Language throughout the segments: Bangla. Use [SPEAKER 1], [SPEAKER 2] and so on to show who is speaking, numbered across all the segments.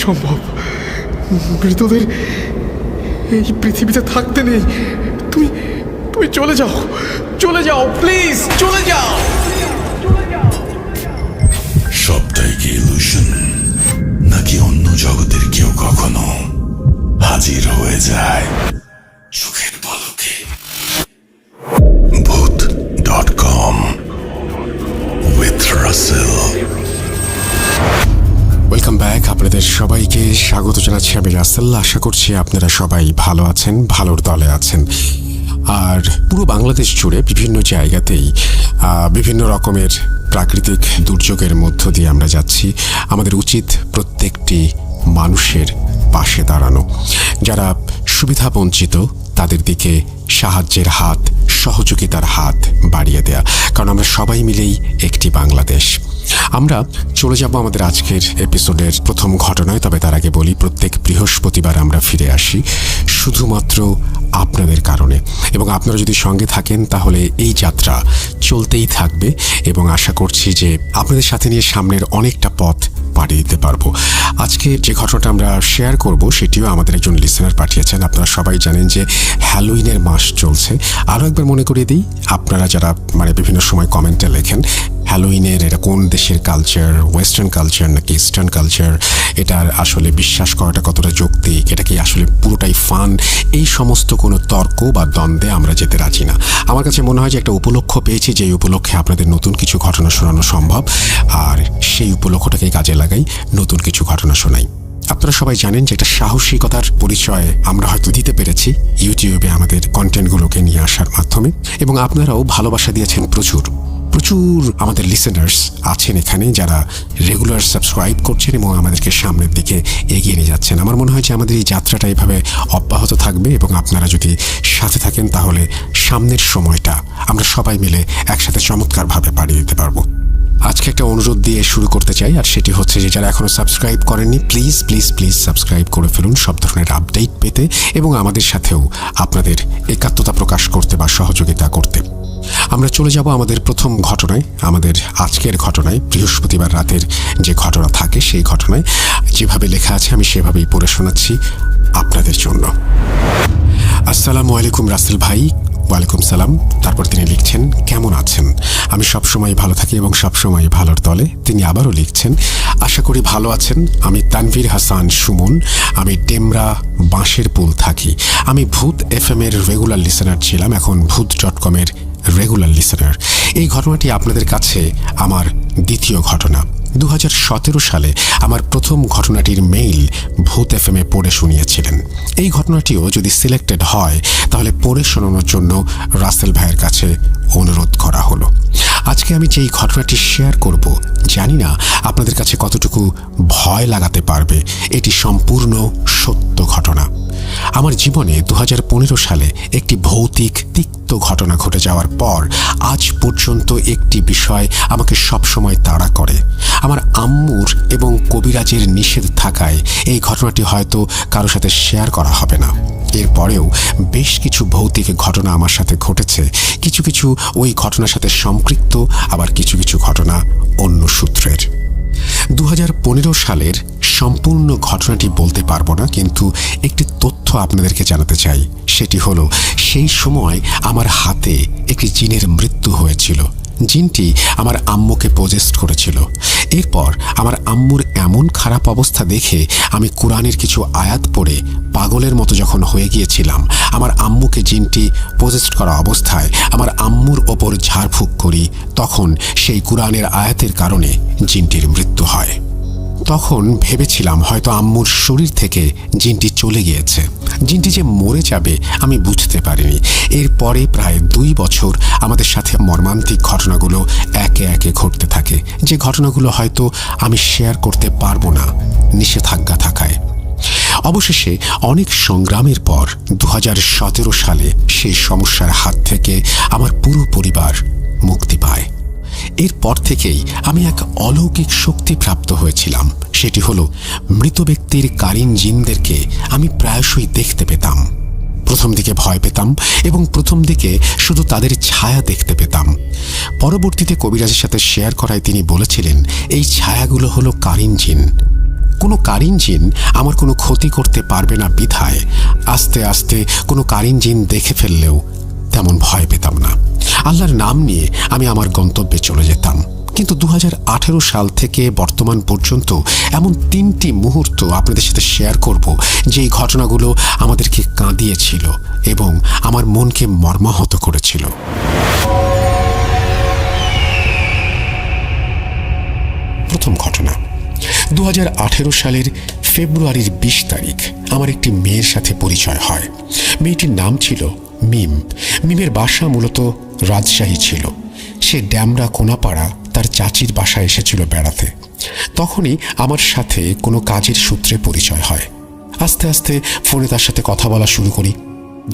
[SPEAKER 1] অসম্ভব মৃতদের এই পৃথিবীতে থাকতে নেই। তুমি তুমি চলে যাও। চলে যাও প্লিজ চলে যাও।
[SPEAKER 2] সবটাই কি ইলুশন নাকি অন্য জগতের কেউ কখনো হাজির হয়ে যায়?
[SPEAKER 3] আপনাদের সবাইকে স্বাগত জানাচ্ছি আমি রাসেল। আশা করছি আপনারা সবাই ভালো আছেন, ভালোর দলে আছেন। আর পুরো বাংলাদেশ জুড়ে বিভিন্ন জায়গাতেই বিভিন্ন রকমের প্রাকৃতিক দুর্যোগের মধ্য দিয়ে আমরা যাচ্ছি। আমাদের উচিত প্রত্যেকটি মানুষের পাশে দাঁড়ানো। যারা সুবিধা বঞ্চিত, তাদের দিকে সাহায্যের হাত, সহযোগিতার হাত বাড়িয়ে দেয়া। কারণ আমরা সবাই মিলেই একটি বাংলাদেশ। আমরা চলে যাব আমাদের আজকের এপিসোডের প্রথম ঘটনায়, তবে তার আগে বলি, প্রত্যেক বৃহস্পতিবার আমরা ফিরে আসি শুধুমাত্র আপনাদের কারণে। এবং আপনারা যদি সঙ্গে থাকেন, তাহলে এই যাত্রা চলতেই থাকবে, এবং আশা করছি যে আপনাদের সাথে নিয়ে সামনের অনেকটা পথ পাড়ি দিতে পারব। আজকে যে ঘটনাটা আমরা শেয়ার করব, সেটিও আমাদের একজন লিসেনার পাঠিয়েছেন। আপনারা সবাই জানেন যে হ্যালোইনের মাস চলছে। আরও একবার মনে করিয়ে দিই, আপনারা যারা মানে বিভিন্ন সময় কমেন্টে লেখেন হ্যালোইনের এটা কোন দেশের কালচার ওয়েস্টার্ন কালচার নাকি ইস্টার্ন কালচার এটার আসলে বিশ্বাস করাটা কতটা যৌক্তিক? এটা কি আসলে পুরোটাই ফান এই সমস্ত কোনো তর্ক বা দ্বন্দ্বে আমরা যেতে রাজি না। আমার কাছে মনে হয় যে একটা উপলক্ষ পেয়েছি যে উপলক্ষে আপনাদের নতুন কিছু ঘটনা শোনানো সম্ভব। আর সেই উপলক্ষটাকে কাজে লাগাই, নতুন কিছু ঘটনা শোনাই। আপনারা সবাই জানেন যে একটা সাহসিকতার পরিচয় আমরা হয়তো দিতে পেরেছি ইউটিউবে আমাদের কন্টেন্টগুলোকে নিয়ে আসার মাধ্যমে। এবং আপনারাও ভালোবাসা দিয়েছেন প্রচুর। প্রচুর আমাদের লিসেনার্স আছেন এখানে যারা রেগুলার সাবস্ক্রাইব করছেন এবং আমাদেরকে সামনের দিকে এগিয়ে নিয়ে যাচ্ছেন। আমার মনে হয় যে আমাদের এই যাত্রাটা এভাবে অব্যাহত থাকবে এবং আপনারা যদি সাথে থাকেন তাহলে সামনের সময়টা আমরা সবাই মিলে একসাথে চমৎকারভাবে পাড়িয়ে দিতে পারব। আজকে একটা অনুরোধ দিয়ে শুরু করতে চাই, আর সেটি হচ্ছে যে যারা এখনও সাবস্ক্রাইব করেননি প্লিজ প্লিজ প্লিজ সাবস্ক্রাইব করে ফেলুন সব ধরনের আপডেট পেতে এবং আমাদের সাথেও আপনাদের একাত্মতা প্রকাশ করতে বা সহযোগিতা করতে। আমরা চলে যাব আমাদের প্রথম ঘটনায়, আমাদের আজকের ঘটনায়, বৃহস্পতিবার রাতের যে ঘটনা থাকে সেই ঘটনায়। যেভাবে লেখা আছে, আমি সেভাবেই পড়ে শোনাচ্ছি আপনাদের জন্য। আসসালামু আলাইকুম রাসেল ভাই, ওয়ালাইকুম সালাম। তারপর তিনি লিখছেন, কেমন আছেন? আমি সবসময় ভালো থাকি এবং সবসময় ভালোর দলে। তিনি আবারও লিখছেন, আশা করি ভালো আছেন। আমি তানভীর হাসান সুমন। আমি ডেমরা বাঁশের পুল থাকি। আমি ভূত এফ এম এর রেগুলার লিসেনার ছিলাম। এখন ভূত ডট কমের রেগুলার লিসেনার এই ঘটনাটি আপনাদের কাছে আমার দ্বিতীয় ঘটনা। দু হাজার সতেরো সালে আমার প্রথম ঘটনাটির মেইল ভূত এফ এ পড়ে শুনিয়েছিলেন। এই ঘটনাটিও যদি সিলেক্টেড হয়, তাহলে পড়ে শোনানোর জন্য রাসেল ভাইয়ের কাছে অনুরোধ করা হলো। আজকে আমি যেই ঘটনাটি শেয়ার করব, জানি না আপনাদের কাছে কতটুকু ভয় লাগাতে পারবে। এটি সম্পূর্ণ সত্য ঘটনা। আমার জীবনে দু হাজার পনেরো সালে একটি ভৌতিক তিক্ত ঘটনা ঘটে যাওয়ার পর আজ পর্যন্ত একটি বিষয় আমাকে সবসময় তাড়া করে। আমার আম্মুর এবং কবিরাজের নিষেধ থাকায় এই ঘটনাটি হয়তো কারও সাথে শেয়ার করা হবে না। এরপরেও বেশ কিছু ভৌতিক ঘটনা আমার সাথে ঘটেছে। কিছু কিছু ওই ঘটনার সাথে সম্পৃক্ত, আবার কিছু কিছু ঘটনা অন্য সূত্রের। দু হাজার পনেরো সালের সম্পূর্ণ ঘটনাটি বলতে পারব না, কিন্তু একটি তথ্য আপনাদেরকে জানাতে চাই। সেটি হলো, সেই সময় আমার হাতে একটি জিনের মৃত্যু হয়েছিল। জিনটি আমার আম্মুকে পজেস্ট করেছিল। এরপর আমার আম্মুর এমন খারাপ অবস্থা দেখে আমি কোরআনের কিছু আয়াত পড়ে পাগলের মতো যখন হয়ে গিয়েছিলাম, আমার আম্মুকে জিনটি পজেস্ট করা অবস্থায় আমার আম্মুর ওপর ঝাড়ফুঁক করি, তখন সেই কোরআনের আয়াতের কারণে জিনটির মৃত্যু হয়। তখন ভেবেছিলাম হয়তো আম্মুর শরীর থেকে জিনটি চলে গিয়েছে। জিনটি যে মরে যাবে, আমি বুঝতে পারিনি। এরপরে প্রায় দুই বছর আমাদের সাথে মর্মান্তিক ঘটনাগুলো একে একে ঘটতে থাকে। যে ঘটনাগুলো হয়তো আমি শেয়ার করতে পারব না নিষেধাজ্ঞা থাকায়। অবশেষে অনেক সংগ্রামের পর দু হাজার সতেরো সালে সেই সমস্যার হাত থেকে আমার পুরো পরিবার মুক্তি পায়। এরপর থেকেই আমি এক অলৌকিক শক্তি প্রাপ্ত হয়েছিলাম। সেটি হলো, মৃত ব্যক্তির কারিন জিনদেরকে আমি প্রায়শই দেখতে পেতাম। প্রথম দিকে ভয় পেতাম এবং প্রথম দিকে শুধু তাদের ছায়া দেখতে পেতাম। পরবর্তীতে কবিরাজের সাথে শেয়ার করায় তিনি বলেছিলেন, এই ছায়াগুলো হলো কারিন জিন। কোনো কারিন জিন আমার কোনো ক্ষতি করতে পারবে না বিধায়। আস্তে আস্তে কোনো কারিন জিন দেখে ফেললেও তেমন ভয় পেতাম না। আল্লাহর নাম নিয়ে আমি আমার গন্তব্যে চলে যেতাম। কিন্তু দু হাজার আঠেরো সাল থেকে বর্তমান পর্যন্ত এমন তিনটি মুহূর্ত আপনাদের সাথে শেয়ার করব যে ঘটনাগুলো আমাদেরকে কাঁদিয়েছিল এবং আমার মনকে মর্মাহত করেছিল। প্রথম ঘটনা দু হাজার আঠেরো সালের ফেব্রুয়ারির বিশ তারিখ, আমার একটি মেয়ের সাথে পরিচয় হয়। মেয়েটির নাম ছিল মিম। মিমের বাসা মূলত রাজশাহী ছিল। সে ড্যামরা কোনাপাড়া তার চাচির বাসায় এসেছিল বেড়াতে। তখনই আমার সাথে কোনো কাজের সূত্রে পরিচয় হয়। আস্তে আস্তে ফোনে তার সাথে কথা বলা শুরু করি।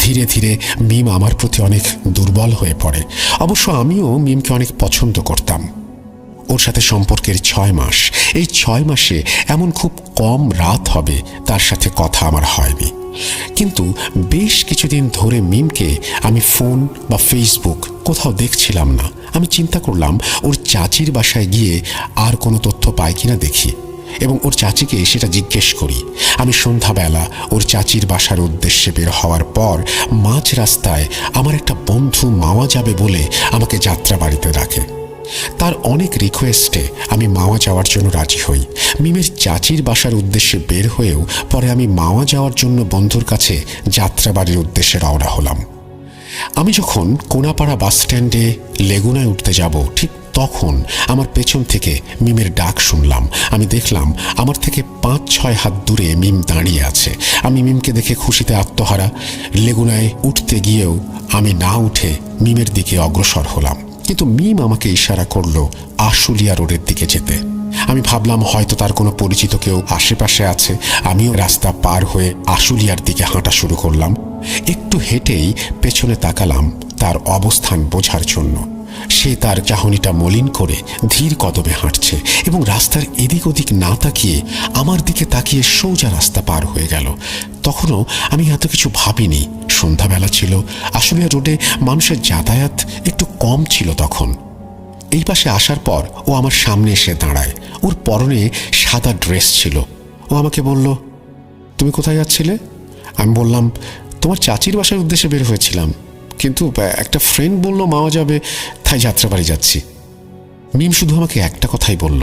[SPEAKER 3] ধীরে ধীরে মিম আমার প্রতি অনেক দুর্বল হয়ে পড়ে। অবশ্য আমিও মিমকে অনেক পছন্দ করতাম। ওর সাথে সম্পর্কের ছয় মাস। এই ছয় মাসে এমন খুব কম রাত হবে, তার সাথে কথা আমার হয়নি। কিন্তু বেশ কিছুদিন ধরে মিমকে আমি ফোন বা ফেসবুক কোথাও দেখছিলাম না। আমি চিন্তা করলাম, ওর চাচির বাসায় গিয়ে আর কোনো তথ্য পাই কিনা দেখি এবং ওর চাচিকে সেটা জিজ্ঞেস করি। আমি সন্ধ্যাবেলা ওর চাচির বাসার উদ্দেশ্যে বের হওয়ার পর মাঝ রাস্তায় আমার একটা বন্ধু মাওয়া যাবে বলে আমাকে যাত্রা বাড়িতে রাখে তার অনেক রিকোয়েস্টে আমি মাওয়া যাওয়ার জন্য রাজি হই। মিমের চাচির বাসার উদ্দেশ্যে বের হয়েও পরে আমি মাওয়া যাওয়ার জন্য বন্ধুর কাছে যাত্রাবাড়ির উদ্দেশ্যে রওনা হলাম। আমি যখন কোনাপাড়া বাস স্ট্যান্ডে লেগুনায় উঠতে যাব, ঠিক তখন আমার পেছন থেকে মিমের ডাক শুনলাম। আমি দেখলাম আমার থেকে পাঁচ, ছয় হাত দূরে মিম দাঁড়িয়ে আছে। আমি মিমকে দেখে খুশিতে আত্মহারা। লেগুনায় উঠতে গিয়েও আমি না উঠে মিমের দিকে অগ্রসর হলাম। কিন্তু মিম আমাকে ইশারা করল আশুলিয়া রোডের দিকে যেতে। আমি ভাবলাম হয়তো তার কোনো পরিচিত কেউ আশেপাশে আছে। আমিও রাস্তা পার হয়ে আশুলিয়ার দিকে হাঁটা শুরু করলাম। একটু হেঁটেই পেছনে তাকালাম তার অবস্থান বোঝার জন্য। সে তার চাহনিটা মলিন করে ধীর কদমে হাঁটছে এবং রাস্তার এদিক ওদিক না তাকিয়ে আমার দিকে তাকিয়ে সোজা রাস্তা পার হয়ে গেল। তখনও আমি এত কিছু ভাবিনি। সন্ধ্যাবেলা ছিল। আশুলিয়া রোডে মানুষের যাতায়াত একটু কম ছিল তখন। এই পাশে আসার পর ও আমার সামনে এসে দাঁড়ায়। ওর পরনে সাদা ড্রেস ছিল। ও আমাকে বলল, তুমি কোথায় যাচ্ছিলে? আমি বললাম, তোমার চাচির বাসার উদ্দেশ্যে বের হয়েছিলাম। কিন্তু একটা ফ্রেন্ড বলল মাওয়া যাবে, তাই যাত্রাবাড়ি যাচ্ছি। মিম শুধু আমাকে একটা কথাই বলল,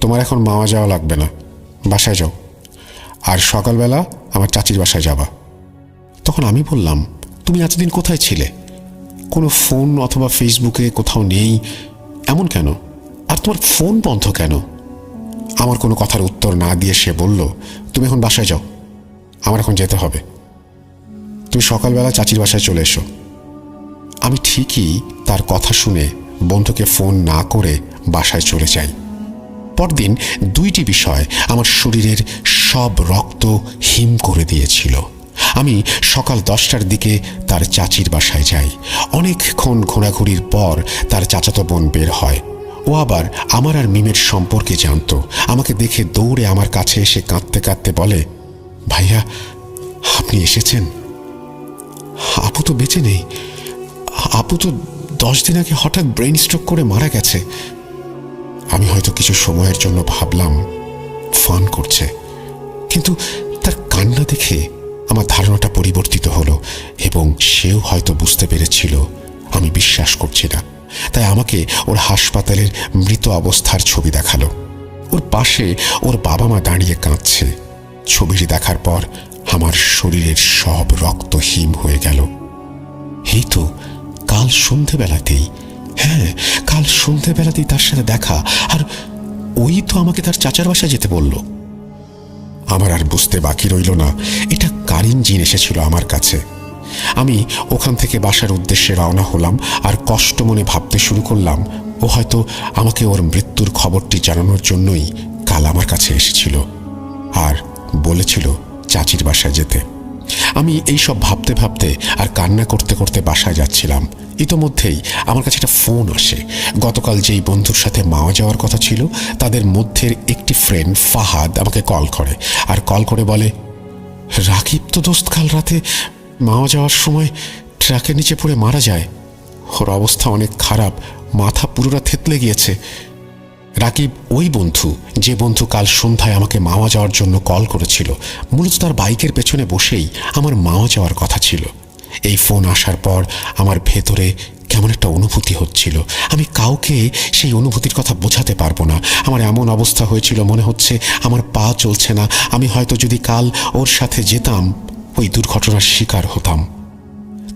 [SPEAKER 3] তোমার এখন মাওয়া যাওয়া লাগবে না, বাসায় যাও। আর সকালবেলা আমার চাচির বাসায় যাবা। তখন আমি বললাম, তুমি এতদিন কোথায় ছিলে? কোনো ফোন অথবা ফেসবুকে কোথাও নেই? এমন কেন? আর তোমার ফোন বন্ধ কেন? আমার কোনো কথার উত্তর না দিয়ে সে বলল, তুমি এখন বাসায় যাও, আমার এখন যেতে হবে। তুমি সকালবেলা চাচির বাসায় চলে এসো। আমি ঠিকই তার কথা শুনে বন্ধুকে ফোন না করে বাসায় চলে যাই। পরদিন দুইটি বিষয় আমার শরীরের সব রক্ত হিম করে দিয়েছিল। আমি সকাল দশটার দিকে তার চাচির বাসায় যাই। অনেকক্ষণ ঘোরাঘুরির পর তার চাচাতো বোন বের হয়। ও আবার আমার আর মিমের সম্পর্কে জানতো। আমাকে দেখে দৌড়ে আমার কাছে এসে কাঁদতে কাঁদতে বলে, ভাইয়া, আপনি এসেছেন? তো বেঁচে নেই। আপু তো দশ দিন আগে হঠাৎ ব্রেন স্ট্রোক করে মারা গেছে। আমি হয়তো কিছু সময়ের জন্য ভাবলাম, ফান করছে। কিন্তু তার কান্না দেখে আমার ধারণাটা পরিবর্তিত হলো এবং সেও হয়তো বুঝতে পেরেছিল, আমি বিশ্বাস করছি না। তাই আমাকে ওর হাসপাতালের মৃত অবস্থার ছবি দেখাল। ওর পাশে ওর বাবা মা দাঁড়িয়ে কাঁদছে। ছবিটি দেখার পর আমার শরীরের সব রক্ত হিম হয়ে গেল। এই তো, কাল সন্ধেবেলাতেই। হ্যাঁ কাল সন্ধেবেলাতেই তার সাথে দেখা। আর ওই তো আমাকে তার চাচার বাসায় যেতে বলল। আমার আর বুঝতে বাকি রইল না। এটা কারিন জিন এসেছিল আমার কাছে। আমি ওখান থেকে বাসার উদ্দেশ্যে রওনা হলাম আর কষ্ট মনে ভাবতে শুরু করলাম। ও হয়তো আমাকে ওর মৃত্যুর খবরটি জানানোর জন্যই কাল আমার কাছে এসেছিল। আর বলেছিল চাচির বাসায় যেতে। আমি এই সব ভাবতে ভাবতে আর কান্না করতে করতে বাসায় যাচ্ছিলাম। ইতোমধ্যেই আমার কাছে একটা ফোন আসে। গতকাল যেই বন্ধুর সাথে মাওয়া যাওয়ার কথা ছিল, তাদের মধ্যের একটি ফ্রেন্ড ফাহাদ আমাকে কল করে। আর কল করে বলে, রাকিব তো দোস্ত কাল রাতে মাওয়া যাওয়ার সময় ট্রাকের নিচে পড়ে মারা যায়। ওর অবস্থা অনেক খারাপ, মাথা পুরোটা থেতলে গিয়েছে। রাকিব, ওই বন্ধু, যে বন্ধু কাল সন্ধ্যায় আমাকে মাওয়া যাওয়ার জন্য কল করেছিল, মূলত তার বাইকের পেছনে বসেই আমার মাওয়া যাওয়ার কথা ছিল। এই ফোন আসার পর আমার ভেতরে কেমন একটা অনুভূতি হচ্ছিল। আমি কাউকে সেই অনুভূতির কথা বোঝাতে পারব না। আমার এমন অবস্থা হয়েছিল, মনে হচ্ছে আমার পা চলছে না। আমি হয়তো যদি কাল ওর সাথে যেতাম, ওই দুর্ঘটনার শিকার হতাম।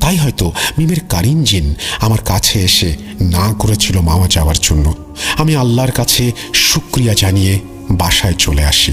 [SPEAKER 3] তাই হয়তো মিমের কারিন জিন আমার কাছে এসে না করেছিল মামা যাওয়ার জন্য। আমি আল্লাহর কাছে শুক্রিয়া জানিয়ে বাসায় চলে আসি।